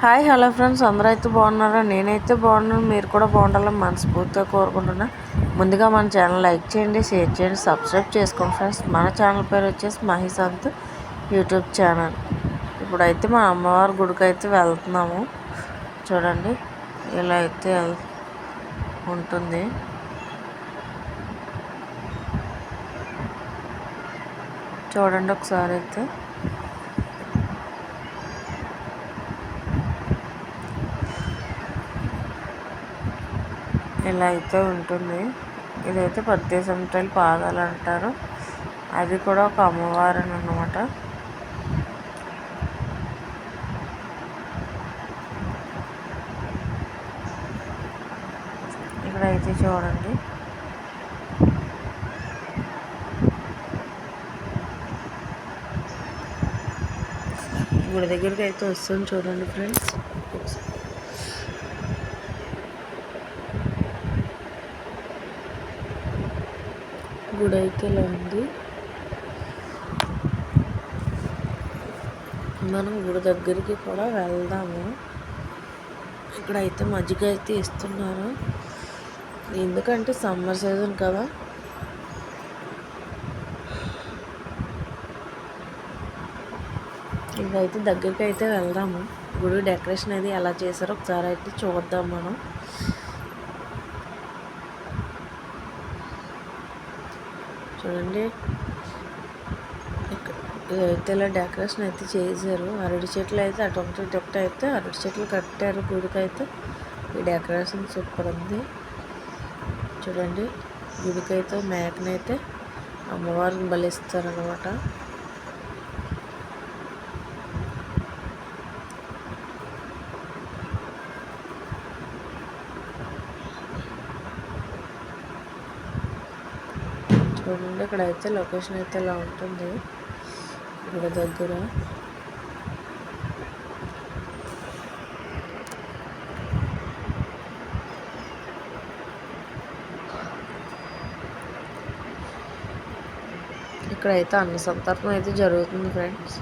Hi hello friends. అందరూ అయితే బాగున్నారా? నేనైతే బాగున్నాను. మీరు కూడా బాగుండాలని మనస్ఫూర్తిగా కోరుకుంటున్నా. ముందుగా మన ఛానల్ లైక్ చేయండి షేర్ చేయండి సబ్స్క్రైబ్ చేసుకోండి ఫ్రెండ్స్. మన ఛానల్ పేరు వచ్చేసి మహిసంత్ యూట్యూబ్ ఛానల్. ఇప్పుడైతే మా అమ్మవారి గుడికి అయితే వెళ్తున్నాము. చూడండి ఇలా అయితే ఉంటుంది. చూడండి ఒకసారి అయితే. ఇలా అయితే ఉంటుంది. ఇదైతే పద్దేశంటలు పాదాలు అంటారు. అది కూడా ఒక అమ్మవారు అన్నమాట. ఇక్కడ అయితే చూడండి. గుడి దగ్గరికి అయితే వస్తుంది చూడండి ఫ్రెండ్స్. గుడి అయితే ఇలా ఉంది మనం గుడి దగ్గరికి కూడా వెళ్దాము. ఇక్కడ అయితే మజ్జిగ అయితే ఇస్తున్నారు. ఎందుకంటే సమ్మర్ సీజన్ కదా. ఇదైతే దగ్గరికి అయితే వెళ్దాము. గుడి డెకరేషన్ అది ఎలా చేశారో ఒకసారి అయితే చూద్దాం మనం. చూడండి. ఇదైతే ఇలా డెకరేషన్ అయితే చేశారు. అరటి చెట్లు అయితే అటు ఒకటి ఇటు ఒకటి అయితే అరటి చెట్లు కట్టారు గుడికైతే. ఈ డెకరేషన్ సూపర్ ఉంది. చూడండి గుడికి అయితే మేకనైతే అమ్మవారిని బలిస్తారనమాట చూడండి ఇక్కడ అయితే లొకేషన్ అయితే ఇలా ఉంటుంది? ఇక్కడ దగ్గర. ఇక్కడైతే అన్న సంతర్పణ అయితే జరుగుతుంది ఫ్రెండ్స్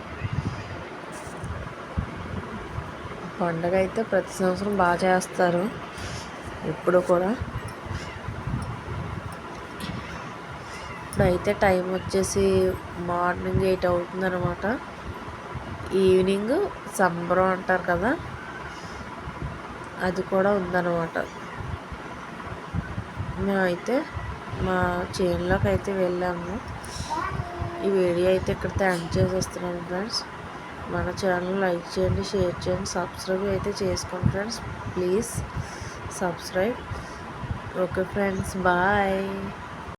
పండగ అయితే ప్రతి సంవత్సరం బాగా చేస్తారు. ఇప్పుడు కూడా. ఇప్పుడైతే టైం వచ్చేసి మార్నింగ్ ఎయిట్ అవుతుంది అనమాట ఈవినింగ్ సంబరం అంటారు కదా అది కూడా ఉందన్నమాట. మేమైతే మా చేనులోకి అయితే వెళ్ళాము. ఈ వీడియో అయితే ఇక్కడ థ్యాంక్ చేసేస్తున్నాను ఫ్రెండ్స్ మన ఛానల్ లైక్ చేయండి షేర్ చేయండి సబ్స్క్రైబ్ అయితే చేసుకోండి friends please subscribe okay friends bye